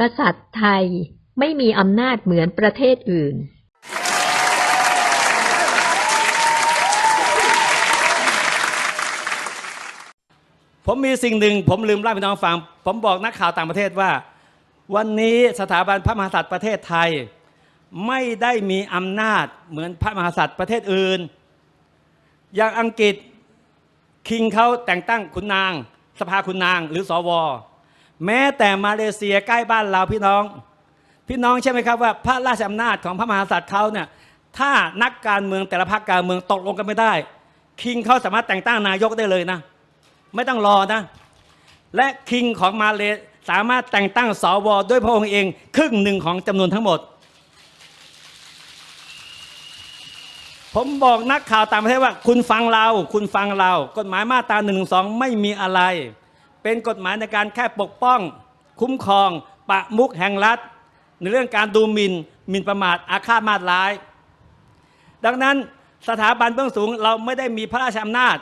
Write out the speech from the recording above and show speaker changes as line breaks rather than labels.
กษัตริย์ไทยไม่มีอำนาจเหมือนประเทศอื่น
ผมมีสิ่งหนึ่งผมลืมเล่าให้พี่น้องฟัง ผมบอกนักข่าวต่างประเทศว่า วันนี้สถาบันพระมหากษัตริย์ประเทศไทย ไม่ได้มีอำนาจเหมือนพระมหากษัตริย์ประเทศอื่น อย่างอังกฤษคิงเขาแต่งตั้งคุณนาง สภาคุณนางหรือสว แม้แต่มาเลเซียใกล้บ้านเราพี่น้อง พี่น้องใช่ไหมครับว่าพระราชอำนาจของพระมหากษัตริย์เขาเนี่ยถ้านักการเมืองแต่ละพรรคการเมืองตกลงกันไม่ได้ คิงเขาสามารถแต่งตั้งนายกได้เลยนะ ไม่ต้องรอนะ และคิงของมาเลสามารถแต่งตั้งสวด้วยพระองค์เอง ครึ่งหนึ่งของจำนวนทั้งหมด ผมบอกนักข่าวต่างประเทศว่า คุณฟังเรา คุณฟังเรา กฎหมายมาตรา1นึไม่มีอะไร เป็นกฎหมายในการแค่ปกป้อง คุ้มครอง ปะมุกแห่งรัฐ ในเรื่องการดูหมิน่นหมิ่นประมาทอาฆาตมาตร้าย ดังนั้นสถาบันเบื้องสูงเราไม่ได้มีพระราชอำนาจ